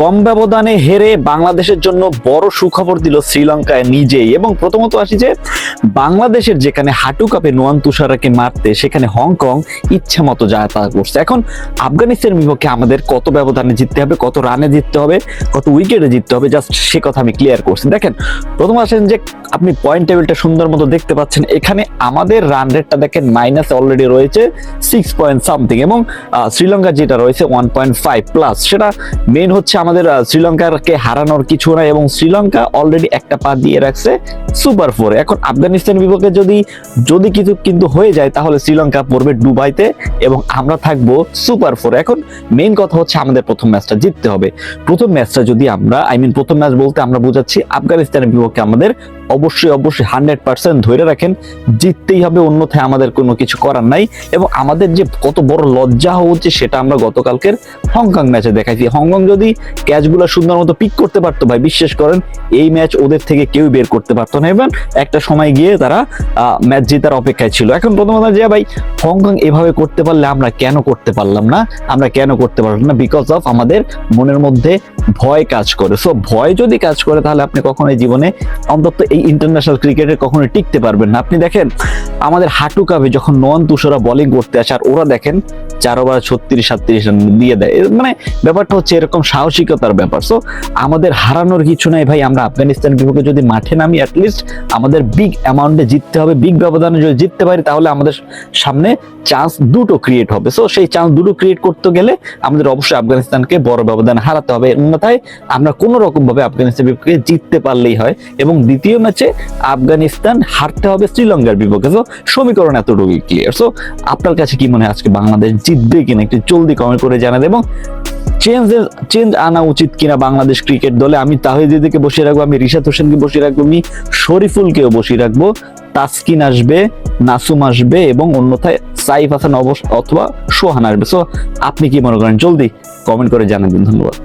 কম ব্যবধানে হেরে বাংলাদেশের জন্য বড় সুখবর দিল শ্রীলঙ্কায় নিজেই। এবং প্রথমত আসি যে বাংলাদেশের যেখানে হাঁটু কাপে নোয়ান তুষারাকে মারতে সেখানে হংকং ইচ্ছা মতো যাতায়াত করছে। এখন আফগানিস্তানের বিপক্ষে আমাদের কত ব্যবধানে জিততে হবে কত রানে জিততে হবে কত উইকেটে জিততে হবে জাস্ট সে কথা আমি ক্লিয়ার করছি। দেখেন প্রথম আসেন যে আপনি পয়েন্ট টেবিলটা সুন্দর মতো দেখতে পাচ্ছেন এখানে আমাদের রান রেটটা দেখেন মাইনাস অলরেডি রয়েছে সিক্স পয়েন্ট সামথিং এবং আহ, শ্রীলঙ্কার যেটা রয়েছে ওয়ান পয়েন্ট ফাইভ প্লাস সেটা মেন হচ্ছে আমাদের আহ, শ্রীলঙ্কারকে হারানোর কিছু না এবং শ্রীলঙ্কা অলরেডি একটা পা দিয়ে রাখছে সুপার ফোর এখন আফগানিস্তান বিপক্ষে যদি যদি কিছু কিন্তু হয়ে যায় তাহলে শ্রীলঙ্কা পড়বে দুবাইতে এবং আমরা থাকব সুপার ফোর এখন মেন কথা হচ্ছে আমাদের প্রথম ম্যাচটা জিততে হবে। প্রথম ম্যাচটা যদি আমরা আই মিন প্রথম ম্যাচ বলতে আমরা বোঝাচ্ছি আফগানিস্তানের বিপক্ষে আমাদের অবশ্যই অবশ্যই হান্ড্রেড পার্সেন্ট ধরে রাখেন, জিততেই হবে, অন্যথায় আমাদের কোনো কিছু করার নাই। এবং আমাদের যে কত বড় লজ্জা হচ্ছে সেটা আমরা গতকালকের হংকং ম্যাচে দেখাইছি। হংকং যদি ক্যাচগুলো সুন্দর মতো পিক করতে পারতো ভাই, বিশ্বাস করেন, এই ম্যাচ ওদের থেকে কেউ বের করতে পারতো না। এবং একটা সময় গিয়ে তারা ম্যাচ জেতার অপেক্ষায় ছিল। এখন প্রথমত যে ভাই, হংকং এভাবে করতে পারলে আমরা কেন করতে পারলাম না? আমরা কেন করতে পারলাম না? বিকজ অফ আমাদের মনের মধ্যে ভয় কাজ করে। সো ভয় যদি কাজ করে তাহলে আপনি কখনোই জীবনে অন্তত এই ইন্টারন্যাশনাল ক্রিকেটে কখনোই টিকতে পারবেন না। আপনি দেখেন, আমাদের হাঁটু কাপে যখন নন তুষারা বোলিং করতে আসে, আর ওরা দেখেন চার ওভার ছত্রিশ, সাতত্রিশ রান দিয়ে দেয়। মানে ব্যাপারটা হচ্ছে এরকম সাহসিকতার ব্যাপার। সো আমাদের হারানোর কিছু নাই ভাই, আমরা আফগানিস্তান বিপক্ষে যদি মাঠে নামি অ্যাটলিস্ট আমাদের বিগ অ্যামাউন্টে জিততে হবে বিগ ব্যবধানে যদি জিততে পারি, তাহলে আমাদের সামনে চান্স দুটো ক্রিয়েট হবে। সো সেই চান্স দুটো ক্রিয়েট করতে গেলে আমাদের অবশ্যই আফগানিস্তানকে বড় ব্যবধান হারাতে হবে। অন্যথায় আমরা কোনো রকম ভাবে আফগানিস্তান বিপক্ষে জিততে পারলেই হয়। এবং দ্বিতীয় ম্যাচে আফগানিস্তান হারতে হবে শ্রীলঙ্কার বিপক্ষে। সো সমীকরণ এতটুকুই ক্লিয়ার সো আপনার কাছে কি মনে হয় আজকে বাংলাদেশ জিতবে কিনা একটু জলদি কমেন্ট করে জানাতে এবং চেঞ্জ চেঞ্জ আনা উচিত কিনা বাংলাদেশ ক্রিকেট দলে? আমি তাহিদিকে বসিয়ে রাখব, আমি রিশাদ হোসেনকে বসিয়ে রাখব, আমি শরীফুলকেও বসিয়ে রাখব। তাসকিন আসবে, নাসুম আসবে এবং অন্যথায় সাইফ হাসান অবশ্য অথবা সোহান আসবে। সো আপনি কি মনে করেন? জলদি কমেন্ট করে জানাবেন, ধন্যবাদ।